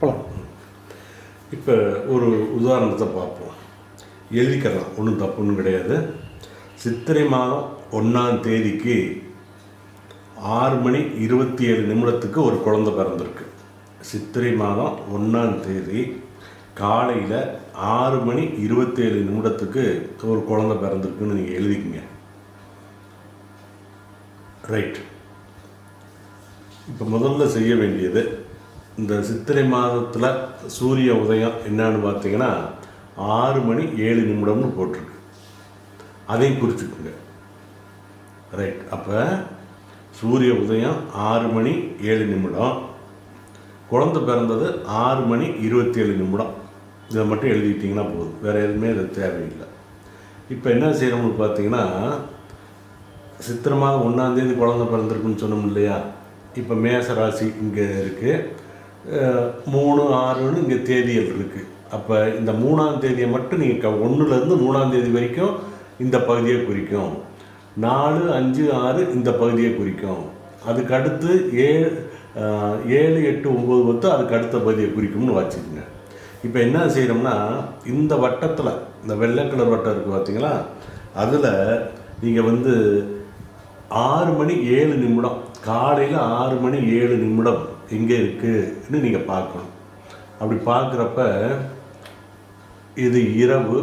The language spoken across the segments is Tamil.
போகலாம் இப்போ ஒரு உதாரணத்தை பார்ப்போம். எழுதிக்கலாம். ஒன்றும் தப்புன்னு கிடையாது. சித்திரை மாதம் ஒன்றாம் தேதிக்கு ஆறு மணி இருபத்தி ஏழு நிமிடத்துக்கு ஒரு குழந்தை பிறந்திருக்கு. சித்திரை மாதம் ஒன்றாம் தேதி காலையில் ஆறு மணி இருபத்தேழு நிமிடத்துக்கு ஒரு குழந்தை பிறந்திருக்குன்னு நீங்கள் எழுதிக்கங்க. ரைட் இப்போ முதல்ல செய்ய வேண்டியது இந்த சித்திரை மாதத்தில் சூரிய உதயம் என்னன்னு பார்த்தீங்கன்னா ஆறு மணி ஏழு நிமிடம்னு போட்டிருக்கு. அதையும் குறிச்சுக்குங்க. ரைட் அப்போ சூரிய உதயம் ஆறு மணி ஏழு நிமிடம். குழந்தை பிறந்தது ஆறு மணி இருபத்தி ஏழு நிமிடம். இதை மட்டும் எழுதிக்கிட்டிங்கன்னா போதும். வேறு எதுவுமே இது தேவையில்லை. இப்போ என்ன செய்கிறோம்னு பார்த்தீங்கன்னா சித்திரமாக மாதம் ஒன்றாந்தேதி குழந்தை பிறந்திருக்குன்னு சொன்னோம் இல்லையா? இப்போ மேச ராசி இங்கே இருக்குது மூணு ஆறுன்னு இங்கே தேதிகள் இருக்குது அப்போ இந்த மூணாம் தேதியை மட்டும் நீங்கள் க ஒன்றுலேருந்து மூணாம் தேதி வரைக்கும் இந்த பகுதியை குறிக்கும். நாலு அஞ்சு ஆறு இந்த பகுதியை குறிக்கும். அதுக்கு அடுத்து ஏழு ஏழு எட்டு ஒம்பது பத்து அதுக்கு அடுத்த பகுதியை குறிக்கும்னு வச்சுக்கோங்க. இப்போ என்ன செய்யணும்னா இந்த வட்டத்தில் இந்த வெள்ளை கலர் வட்டம் இருக்குது பார்த்தீங்களா அதில் நீங்கள் வந்து ஆறு மணி ஏழு நிமிடம் காலையில் ஆறு மணி ஏழு நிமிடம் எங்கே இருக்குன்னு நீங்கள் பார்க்கணும். அப்படி பார்க்குறப்ப இது இரவு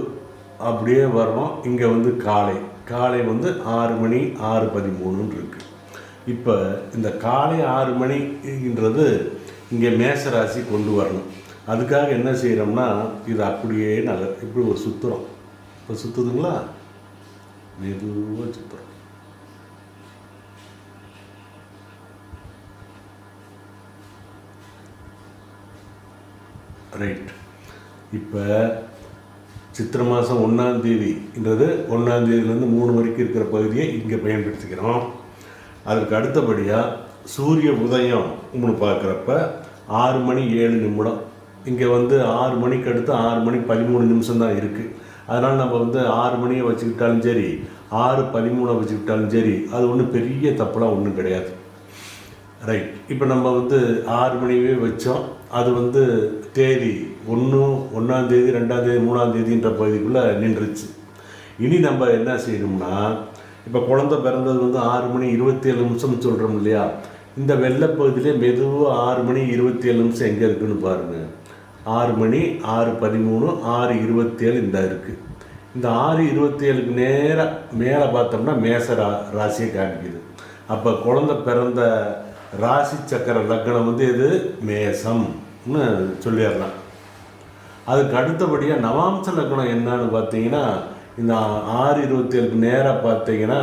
அப்படியே வரணும். இங்கே வந்து காலை. காலை வந்து ஆறு மணி ஆறு பதிமூணுன்னு இருக்குது இப்போ இந்த காலை ஆறு மணின்றது இங்கே மேசராசி கொண்டு வரணும். அதுக்காக என்ன செய்கிறோம்னா இது அப்படியே நகர் இப்படி ஒரு சுற்றுறோம் இப்போ சுற்றுதுங்களா மெதுவாக சுற்றுறோம் ரைட் இப்போ சித்திரை மாதம் ஒன்றாந்தேதின்றது ஒன்றாந்தேதியிலேருந்து மூணு வரைக்கும் இருக்கிற பகுதியை இங்கே பயன்படுத்திக்கிறோம். அதற்கு அடுத்தபடியாக சூரிய உதயம் உங்களுக்கு பார்க்குறப்ப ஆறு மணி ஏழு நிமிடம். இங்கே வந்து ஆறு மணிக்கு அடுத்து ஆறு மணி பதிமூணு நிமிஷம் தான் இருக்குது அதனால் நம்ம வந்து ஆறு மணியை வச்சுக்கிட்டாலும் சரி ஆறு பதிமூணை வச்சுக்கிட்டாலும் சரி அது ஒன்றும் பெரிய தப்புலாம் ஒன்றும் கிடையாது. ரைட் இப்போ நம்ம வந்து ஆறு மணியவே வச்சோம். அது வந்து தேதி ஒன்று ஒன்றாந்தேதி ரெண்டாந்தேதி மூணாந்தேதின்ற பகுதிக்குள்ளே நின்றுச்சு. இனி நம்ம என்ன செய்யணும்னா இப்போ குழந்தை பிறந்தது வந்து ஆறு மணி இருபத்தி ஏழு நிமிஷம் சொல்கிறோம் இல்லையா? இந்த வெள்ளப்பகுதியிலே மெதுவாக ஆறு மணி இருபத்தி ஏழு நிமிஷம் எங்கே இருக்குன்னு பாருங்கள் ஆறு மணி ஆறு பதிமூணு ஆறு இருபத்தேழு இந்த இருக்குது இந்த ஆறு இருபத்தி ஏழுக்கு நேராக மேலே பார்த்தோம்னா மேச ரா ராசியை காமிக்குது. அப்போ குழந்தை பிறந்த ராசி சக்கர லக்னம் வந்து எது? மேசம். சொல்லிடலாம் அதுக்கு அடுத்தபடியாக நவாம்ச லக்னம் என்னன்னு பார்த்தீங்கன்னா இந்த ஆறு இருபத்தி ஏழுக்கு நேராக பார்த்தீங்கன்னா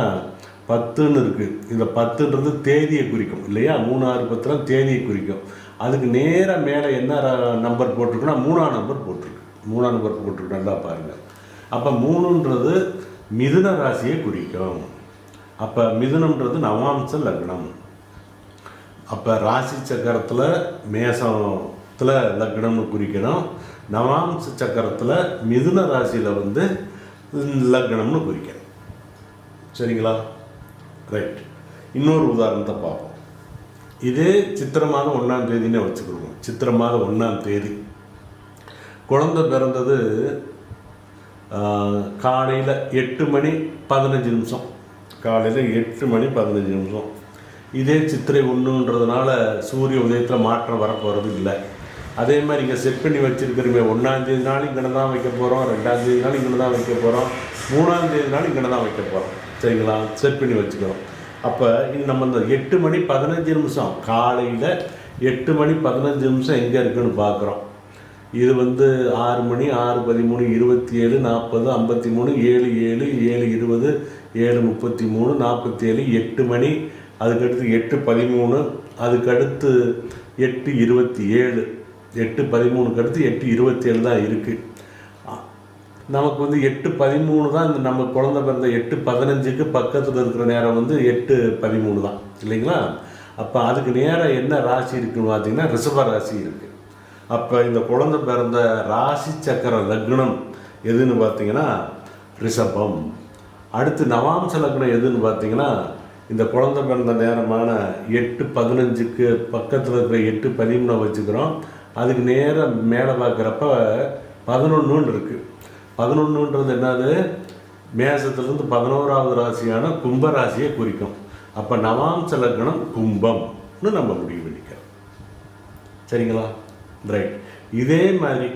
பத்துன்னு இருக்குது இந்த பத்துன்றது தேதியை குறிக்கும் இல்லையா? மூணு ஆறு பத்துலாம் தேதியை குறிக்கும். அதுக்கு நேராக மேலே என்ன நம்பர் போட்டிருக்குன்னா மூணாம் நம்பர் போட்டிருக்கு. மூணாம் நம்பர் போட்டிருக்கு நல்லா பாருங்கள் அப்போ மூணுன்றது மிதுன ராசியை குறிக்கும். அப்போ மிதுனம்ன்றது நவாம்ச லக்னம். அப்போ ராசி சக்கரத்தில் மேசம் மேசத்தில் லக்னம்னு குறிக்கணும். நவாம்ச சக்கரத்தில் மிதுன ராசியில் வந்து லக்னம்னு குறிக்கணும். சரிங்களா? ரைட் இன்னொரு உதாரணத்தை பார்ப்போம். இதே சித்திரமாக மாதம் ஒன்றாம் தேதினே வச்சுக்கிடுவோம் சித்திரமாக மாதம் ஒன்றாம் தேதி. குழந்தை பிறந்தது காலையில் எட்டு மணி பதினஞ்சு நிமிஷம். காலையில் எட்டு மணி பதினஞ்சு நிமிஷம். இதே சித்திரை ஒன்றுன்றதுனால சூரிய உதயத்தில் மாற்றம் வரப்போகிறது இல்லை. அதே மாதிரி இங்கே செட் பண்ணி வச்சுருக்கிறோமே ஒன்றாந்தேதி நாள் இங்கே தான் வைக்க போகிறோம் ரெண்டாந்தேதி நாள் இங்கே தான் வைக்க போகிறோம் மூணாந்தேதி நாள் இங்கே தான் வைக்க போகிறோம் சரிங்களா? செட் பண்ணி வச்சுக்கிறோம். அப்போ இது நம்ம இந்த எட்டு மணி பதினஞ்சு நிமிஷம் காலையில் எட்டு மணி பதினஞ்சு நிமிஷம் எங்கே இருக்குன்னு பார்க்குறோம் இது வந்து ஆறு மணி ஆறு பதிமூணு இருபத்தி ஏழு நாற்பது ஐம்பத்தி மூணு ஏழு ஏழு ஏழு இருபது ஏழு முப்பத்தி மூணு நாற்பத்தி ஏழு எட்டு மணி அதுக்கடுத்து எட்டு பதிமூணு அதுக்கடுத்து எட்டு இருபத்தி ஏழு. எட்டு பதிமூணுக்கு அடுத்து எட்டு இருபத்தி ஏழு தான் இருக்குது நமக்கு வந்து எட்டு பதிமூணு தான் இந்த நம்ம குழந்த பிறந்த எட்டு பதினஞ்சுக்கு பக்கத்தில் இருக்கிற நேரம் வந்து எட்டு பதிமூணு தான். இல்லைங்களா? அப்போ அதுக்கு நேரம் என்ன ராசி இருக்குன்னு பார்த்தீங்கன்னா ரிஷப ராசி இருக்குது அப்போ இந்த குழந்த பிறந்த ராசி சக்கர லக்னம் எதுன்னு பார்த்தீங்கன்னா ரிஷபம். அடுத்து நவாம்ச லக்னம் எதுன்னு பார்த்தீங்கன்னா இந்த குழந்த பிறந்த நேரமான எட்டு பதினஞ்சுக்கு பக்கத்தில் இருக்கிற எட்டு பதிமூணை வச்சுக்கிறோம். அதுக்கு நேராக மேலே பார்க்குறப்ப பதினொன்றுன்னு இருக்குது பதினொன்றுன்றது என்னது? மேசத்துலேருந்து பதினோராவது ராசியான கும்ப ராசியை குறிக்கும். அப்போ நவாம்ச லக்னம் கும்பம்னு நம்ம முடிவு பண்ணிக்கிறோம். சரிங்களா? ரைட் இதே மாதிரி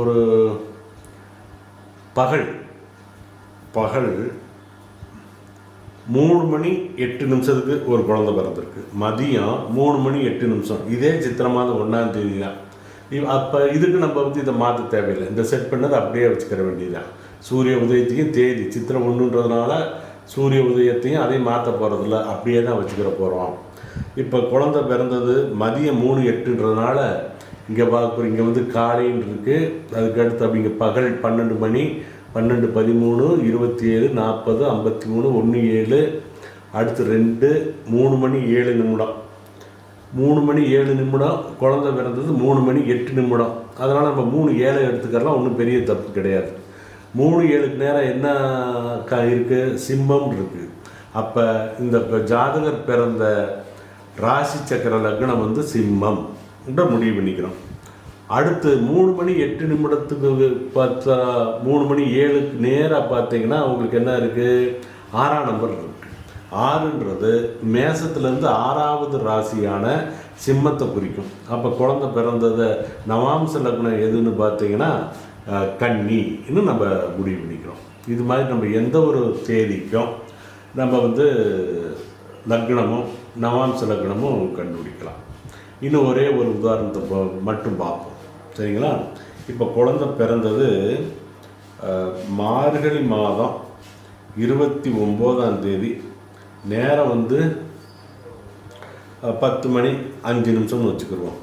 ஒரு பகல் பகல் மூணு மணி எட்டு நிமிஷத்துக்கு ஒரு குழந்தை பிறந்திருக்கு. மதியம் மூணு மணி எட்டு நிமிஷம். இதே சித்திரை மாதம் ஒன்றாம் தேதி தான் அப்போ இதுக்கு நம்ம வந்து இதை மாற்ற தேவையில்லை. இந்த செட் பண்ணது அப்படியே வச்சுக்கிற வேண்டியதுதான். சூரிய உதயத்தையும் தேதி சித்திரை ஒன்றுன்றதுனால சூரிய உதயத்தையும் அதையும் மாற்ற போகிறதில்ல அப்படியே தான் வச்சுக்கிற போகிறோம் இப்போ குழந்தை பிறந்தது மதியம் மூணு எட்டுன்றதுனால இங்கே பார்க்குறோம் இங்கே வந்து காலைன்னு இருக்குது அதுக்கு அப்படிங்க பகல் பன்னெண்டு மணி பன்னெண்டு பதிமூணு இருபத்தி ஏழு நாற்பது ஐம்பத்தி மூணு ஒன்று ஏழு அடுத்து ரெண்டு மூணு மணி ஏழு நிமிடம். மூணு மணி ஏழு நிமிடம் குழந்தை பிறந்தது மூணு மணி எட்டு நிமிடம். அதனால் நம்ம மூணு ஏழை எடுத்துக்கலாம் ஒன்றும் பெரிய தப்பு கிடையாது. மூணு ஏழுக்கு நேரம் என்ன க இருக்குது சிம்மம் இருக்குது அப்போ இந்த ஜாதகர் பிறந்த ராசி சக்கர லக்னம் வந்து சிம்மம் முடிவு பண்ணிக்கிறோம். அடுத்து மூணு மணி எட்டு நிமிடத்துக்கு பார்த்தா மூணு மணி ஏழுக்கு நேராக பார்த்தீங்கன்னா உங்களுக்கு என்ன இருக்குது ஆறாம் நம்பர் இருக்குது ஆறுன்றது மேசத்துலேருந்து ஆறாவது ராசியான சிம்மத்தை குறிக்கும். அப்போ குழந்தை பிறந்ததை நவாம்ச லக்னம் எதுன்னு பார்த்தீங்கன்னா கன்னின்னு கன்னி இன்னும் நம்ம முடிவு பண்ணிக்கிறோம். இது மாதிரி நம்ம எந்த ஒரு தேதிக்கும் நம்ம வந்து லக்னமும் நவாம்ச லக்னமும் கண்டுபிடிக்கலாம். இன்னும் ஒரே ஒரு உதாரணத்தை மட்டும் பார்ப்போம். சரிங்களா? இப்போ குழந்தை பிறந்தது மார்கழி மாதம் இருபத்தி ஒம்போதாம் தேதி. நேரம் வந்து பத்து மணி அஞ்சு நிமிஷம்னு வச்சுக்கிடுவோம்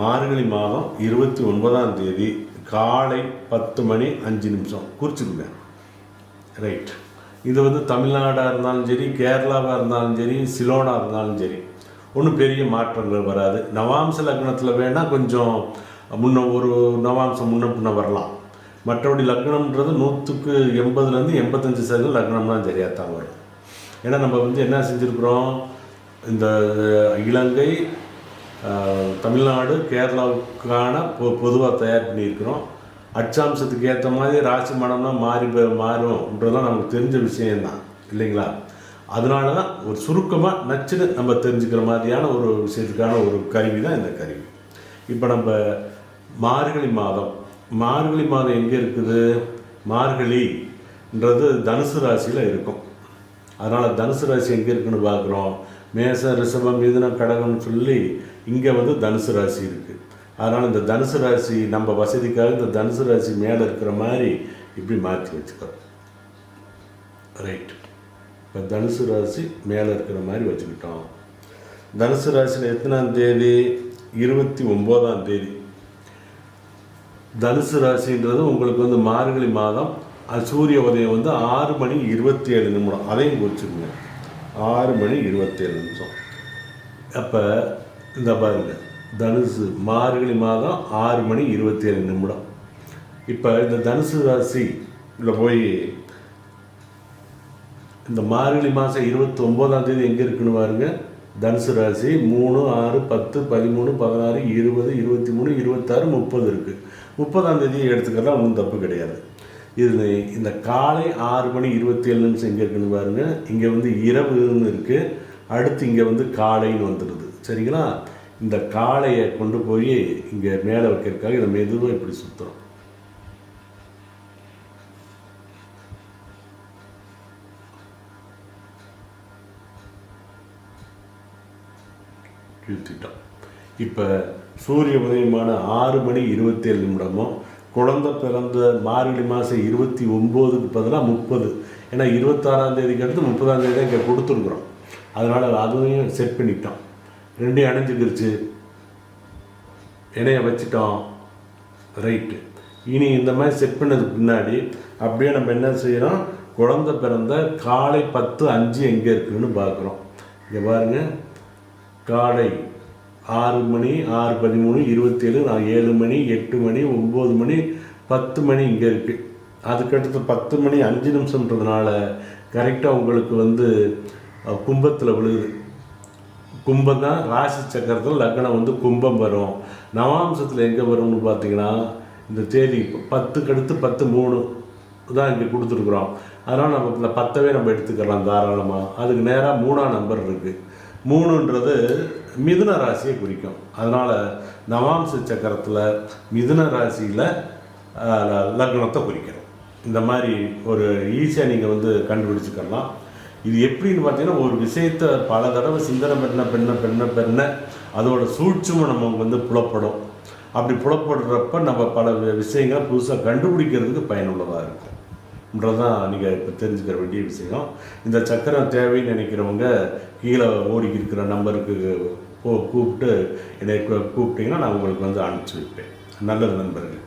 மார்கழி மாதம் இருபத்தி ஒன்பதாம் தேதி காலை பத்து மணி அஞ்சு நிமிஷம். குறிச்சுக்குங்க. ரைட். இது வந்து தமிழ்நாடாக இருந்தாலும் சரி கேரளாவாக இருந்தாலும் சரி சிலோனாக இருந்தாலும் சரி ஒன்றும் பெரிய மாற்றங்கள் வராது. நவாம்ச லக்னத்தில் வேணால் கொஞ்சம் முன்ன ஒரு நவாம்சம் முன்ன பின்ன வரலாம். மற்றபடி லக்னம்ன்றது நூற்றுக்கு எண்பதுலேருந்து எண்பத்தஞ்சு சதவீதம் லக்னம்லாம் தான் சரியாக தான் வரும். ஏன்னா நம்ம வந்து என்ன செஞ்சுருக்குறோம்? இந்த இலங்கை தமிழ்நாடு கேரளாவுக்கான பொ பொதுவாக தயார் பண்ணியிருக்கிறோம். அச்சாம்சத்துக்கு ஏற்ற மாதிரி ராசி மனம்லாம் மாறி ப- மாறும்ன்றதெல்லாம் நமக்கு தெரிஞ்ச விஷயம்தான். இல்லைங்களா? அதனால தான் ஒரு சுருக்கமாக நச்சுன்னு நம்ம தெரிஞ்சுக்கிற மாதிரியான ஒரு விஷயத்துக்கான ஒரு கருவி தான் இந்த கருவி. இப்போ நம்ம மார்கழி மாதம். மார்கழி மாதம் எங்கே இருக்குது? மார்கழின்றது தனுசு ராசியில் இருக்கும். அதனால் தனுசு ராசி எங்கே இருக்குன்னு பார்க்குறோம். மேச ரிஷபம் மிதுனம் கடகம்னு சொல்லி இங்கே வந்து தனுசு ராசி இருக்குது அதனால் இந்த தனுசு ராசி நம்ம வசதிக்காக இந்த தனுசு ராசி மேலே இருக்கிற மாதிரி இப்படி மாற்றி வச்சுக்கிறோம் ரைட் இப்போ தனுசு ராசி மேலே இருக்கிற மாதிரி வச்சுக்கிட்டோம். தனுசு ராசியில் எத்தனாம் தேதி? இருபத்தி ஒம்போதாம் தேதி. தனுசு ராசின்றது உங்களுக்கு வந்து மார்கழி மாதம் சூரிய உதயம் வந்து ஆறு மணி இருபத்தி ஏழு நிமிடம். அதையும் குறிச்சுக்கோங்க. ஆறு மணி இருபத்தேழு நிமிஷம். அப்போ இந்த பாருங்க. தனுசு மார்கழி மாதம் ஆறு மணி இருபத்தேழு நிமிடம். இப்போ இந்த தனுசு ராசி போய் இந்த மார்கழி மாதம் இருபத்தி ஒம்போதாம் தேதி எங்கே இருக்குன்னு பாருங்க. தனுசு ராசி மூணு ஆறு பத்து பதிமூணு பதினாறு இருபது இருபத்தி மூணு இருபத்தாறு முப்பது இருக்குது முப்பதாம் தேதி எடுத்துக்கிறதா ஒன்றும் தப்பு கிடையாது. இது இந்த காலை ஆறு மணி இருபத்தி ஏழு நிமிஷம் எங்கே இருக்குன்னு பாருங்க. இங்கே வந்து இரவுன்னு இருக்குது அடுத்து இங்கே வந்து காலைன்னு வந்துடுது. சரிங்களா? இந்த காளையை கொண்டு போய் இங்கே மேலே வைக்கிறதுக்காக இதை மெதுவாக இப்படி சுற்றுறோம் இழுத்துட்டோம் இப்போ சூரிய உதயமான ஆறு மணி இருபத்தேழு நிமிடமும் குழந்தை பிறந்த மார்கழி மாதம் இருபத்தி ஒம்போதுக்கு பதிலாக முப்பது. ஏன்னா இருபத்தாறாம் தேதிக்கு அடுத்து முப்பதாம் தேதி இங்கே கொடுத்துருக்குறோம். அதனால் அதுவும் செட் பண்ணிட்டோம். ரெண்டையும் அணைஞ்சிக்கிருச்சு. இணைய வச்சிட்டோம். ரைட்டு இனி இந்த மாதிரி செட் பண்ணதுக்கு பின்னாடி அப்படியே நம்ம என்ன செய்கிறோம் குழந்தை பிறந்த காலை பத்து அஞ்சு எங்கே இருக்குதுன்னு பார்க்குறோம். இங்கே பாருங்க. காலை ஆறு மணி ஆறு பதிமூணு இருபத்தேழு நான் ஏழு மணி எட்டு மணி ஒம்பது மணி பத்து மணி இங்கே இருக்குது அதுக்கடுத்து பத்து மணி அஞ்சு நிமிஷம்ன்றதுனால கரெக்டாக உங்களுக்கு வந்து கும்பத்தில் விழுகுது. கும்பம் தான் ராசி சக்கரத்தில் லக்னம் வந்து கும்பம் வரும். நவாம்சத்தில் எங்கே வரும்னு பார்த்தீங்கன்னா இந்த தேதி பத்துக்கு அடுத்து பத்து மூணு தான் இங்கே கொடுத்துருக்குறோம். அதனால் நம்ம இந்த பத்தவே நம்ம எடுத்துக்கலாம் தாராளமாக அதுக்கு நேராக மூணாம் நம்பர் இருக்குது மூணுன்றது மிதுன ராசியை குறிக்கும். அதனால் நவாம்ச சக்கரத்தில் மிதுன ராசியில் லக்னத்தை குறிக்கிறோம். இந்த மாதிரி ஒரு ஈஸியாக நீங்கள் வந்து கண்டுபிடிச்சிக்கலாம். இது எப்படின்னு பார்த்தீங்கன்னா ஒரு விஷயத்தை பல தடவை சிந்தனை பண்ண பெண்ண பெண்ண பெண்ண அதோட சூட்சுமை நமக்கு வந்து புலப்படும். அப்படி புலப்படுறப்ப நம்ம பல விஷயங்களை புதுசாக கண்டுபிடிக்கிறதுக்கு பயனுள்ளதாக இருக்கும். தான் நீங்கள் இப்போ தெரிஞ்சுக்கிற வேண்டிய விஷயம். இந்த சக்கரம் தேவைன்னு நினைக்கிறவங்க கீழே ஓடி இருக்கிற நம்பருக்கு போ கூப்பிட்டு என்னை கூப்பிட்டிங்கன்னா கூப்பிட்டீங்கன்னா நான் உங்களுக்கு வந்து அனுப்பிச்சி வைப்பேன். நல்லது நண்பர்கள்.